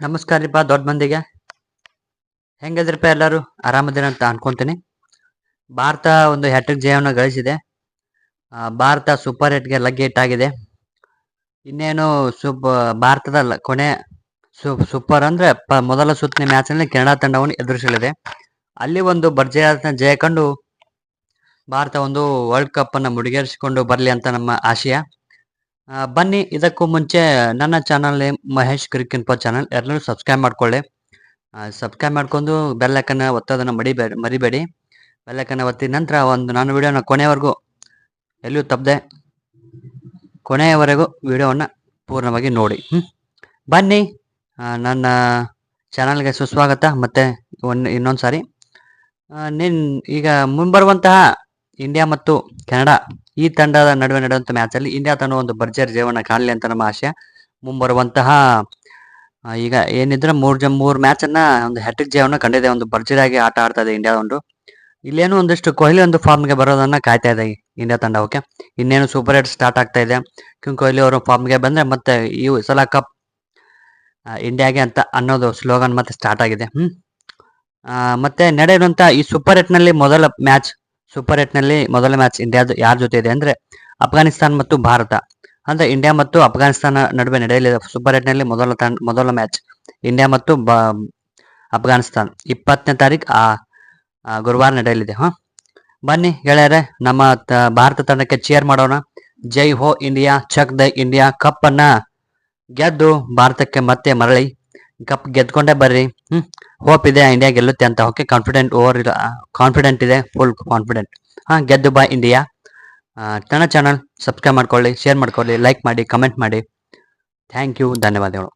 ನಮಸ್ಕಾರ ರೀಪ ದೊಡ್ಡ ಮಂದಿಗೆ. ಹೆಂಗದ್ರಪ್ಪ ಎಲ್ಲರೂ? ಆರಾಮದಿನ ಅಂತ ಅನ್ಕೊಂತೀನಿ. ಭಾರತ ಒಂದು ಹ್ಯಾಟ್ರಿಕ್ ಜಯವನ್ನು ಗಳಿಸಿದೆ. ಭಾರತ ಸೂಪರ್ ಏಟ್ಗೆ ಲಗ್ಗೆ ಇಟ್ಟಾಗಿದೆ ಇನ್ನೇನು ಸೂಪ್ ಭಾರತದ ಕೊನೆ ಸೂಪರ್ ಅಂದ್ರೆ ಪ- ಮೊದಲ ಸುತ್ತಿನ ಮ್ಯಾಚ್ನಲ್ಲಿ ಕೆನಡಾ ತಂಡವನ್ನು ಎದುರಿಸಲಿದೆ. ಅಲ್ಲಿ ಒಂದು ಭರ್ಜರಿಯಾದ ಜಯ ಕಂಡು ಭಾರತ ಒಂದು ವರ್ಲ್ಡ್ ಕಪ್ ಅನ್ನು ಮುಡಿಗೇರಿಸಿಕೊಂಡು ಬರಲಿ ಅಂತ ನಮ್ಮ ಆಶಯ. ಬನ್ನಿ, ಇದಕ್ಕೂ ಮುಂಚೆ ನನ್ನ ಚಾನಲ್ ಮಹೇಶ್ ಕ್ರಿಕಿನ್ಪೋ ಚಾನಲ್ ಎಲ್ಲರೂ ಸಬ್ಸ್ಕ್ರೈಬ್ ಮಾಡ್ಕೊಳ್ಳಿ. ಸಬ್ಸ್ಕ್ರೈಬ್ ಮಾಡ್ಕೊಂಡು ಬೆಲ್ಲಕ್ಕನ್ನ ಒತ್ತೋದನ್ನ ಮಡಿಬೇಡಿ ಮರಿಬೇಡಿ. ಬೆಲ್ಲಕ್ಕನ್ನ ಒತ್ತಿದ ನಂತರ ಒಂದು ನಾನು ವಿಡಿಯೋನ ಕೊನೆವರೆಗೂ ಎಲ್ಲೂ ತಪ್ಪದೆ ಕೊನೆಯವರೆಗೂ ವಿಡಿಯೋವನ್ನು ಪೂರ್ಣವಾಗಿ ನೋಡಿ? ಬನ್ನಿ ನನ್ನ ಚಾನಲ್ಗೆ ಸುಸ್ವಾಗತ. ಮತ್ತೆ ಒಂದು ಇನ್ನೊಂದು ಸಾರಿ ನಿನ್, ಈಗ ಮುಂಬರುವಂತಹ ಇಂಡಿಯಾ ಮತ್ತು ಕೆನಡಾ ಈ ತಂಡದ ನಡುವೆ ನಡೆಯುವಂಥ ಮ್ಯಾಚಲ್ಲಿ ಇಂಡಿಯಾ ತಂಡ ಒಂದು ಭರ್ಜರಿ ಜೀವನ ಕಾಣಲಿ ಅಂತ ನಮ್ಮ ಆಶಯ. ಮುಂಬರುವಂತಹ ಈಗ ಏನಿದ್ರೆ ಮೂರ್ ಜ, ಮೂರ್ ಮ್ಯಾಚ್ ಅನ್ನ ಒಂದು ಹ್ಯಾಟ್ರಿಕ್ ಜಯವನ್ನು ಕಂಡಿದೆ. ಒಂದು ಭರ್ಜರಿಯಾಗಿ ಆಟ ಆಡ್ತಾ ಇದೆ ಇಂಡಿಯಾ ಒಂದು. ಇಲ್ಲೇನು ಒಂದಿಷ್ಟು ಕೊಹ್ಲಿ ಒಂದು ಫಾರ್ಮ್ಗೆ ಬರೋದನ್ನ ಕಾಯ್ತಾ ಇದೆ ಇಂಡಿಯಾ ತಂಡ ಓಕೆ ಇನ್ನೇನು ಸೂಪರ್ ಏಟ್ ಸ್ಟಾರ್ಟ್ ಆಗ್ತಾ ಇದೆ. ಕಿಂಗ್ ಕೊಹ್ಲಿ ಅವರು ಫಾರ್ಮ್ಗೆ ಬಂದ್ರೆ ಮತ್ತೆ ಈ ಸಲ ಕಪ್ ಇಂಡಿಯಾಗೆ ಅಂತ ಅನ್ನೋದು ಸ್ಲೋಗನ್ ಮತ್ತೆ ಸ್ಟಾರ್ಟ್ ಆಗಿದೆ. ಹ್ಮ್. ಮತ್ತೆ ನಡೆಯುವಂತ ಈ ಸೂಪರ್ ಏಟ್ನಲ್ಲಿ ಮೊದಲ ಮ್ಯಾಚ್ ಸೂಪರ್ ಏಟ್ನಲ್ಲಿ ಮೊದಲ ಮ್ಯಾಚ್ ಇಂಡಿಯಾದ ಯಾರ ಜೊತೆ ಇದೆ ಅಂದ್ರೆ ಅಫ್ಘಾನಿಸ್ತಾನ್ ಮತ್ತು ಭಾರತ. ಅಂದ್ರೆ ಇಂಡಿಯಾ ಮತ್ತು ಅಫ್ಘಾನಿಸ್ತಾನ ನಡುವೆ ನಡೆಯಲಿದೆ ಸೂಪರ್ ಏಟ್ನಲ್ಲಿ ಮೊದಲ ಮೊದಲ ಮ್ಯಾಚ್ ಇಂಡಿಯಾ ಮತ್ತು ಅಫ್ಘಾನಿಸ್ತಾನ್. ಇಪ್ಪತ್ತನೇ ತಾರೀಕು ಆ ಗುರುವಾರ ನಡೆಯಲಿದೆ. ಹಾ? ಬನ್ನಿ ಗೆಳೆಯರೆ, ನಮ್ಮ ಭಾರತ ತಂಡಕ್ಕೆ ಚೇರ್ ಮಾಡೋಣ. ಜೈ ಹೋ India Chak De India cup ಗೆದ್ದು ಭಾರತಕ್ಕೆ ಮತ್ತೆ ಮರಳಿ. ಕಪ್ ಗೆದ್ಕೊಂಡೇ ಬರ್ರಿ. ಹ್ಮ್ ಹೋಪ್ ಇದೆ ಇಂಡಿಯಾ ಗೆಲ್ಲುತ್ತೆ ಅಂತ. ಓಕೆ ಕಾನ್ಫಿಡೆಂಟ್ ಓವರ್ ಇಲ್ಲ ಕಾನ್ಫಿಡೆಂಟ್ ಇದೆ ಫುಲ್ ಕಾನ್ಫಿಡೆಂಟ್ ಹಾ, ಗೆದ್ದು ಬಾ ಇಂಡಿಯಾ ನನ್ನ ಚಾನಲ್ ಸಬ್ಸ್ಕ್ರೈಬ್ ಮಾಡ್ಕೊಳ್ಳಿ ಶೇರ್ ಮಾಡ್ಕೊಳ್ಳಿ ಲೈಕ್ ಮಾಡಿ ಕಮೆಂಟ್ ಮಾಡಿ. ಥ್ಯಾಂಕ್ ಯು ಧನ್ಯವಾದಗಳು.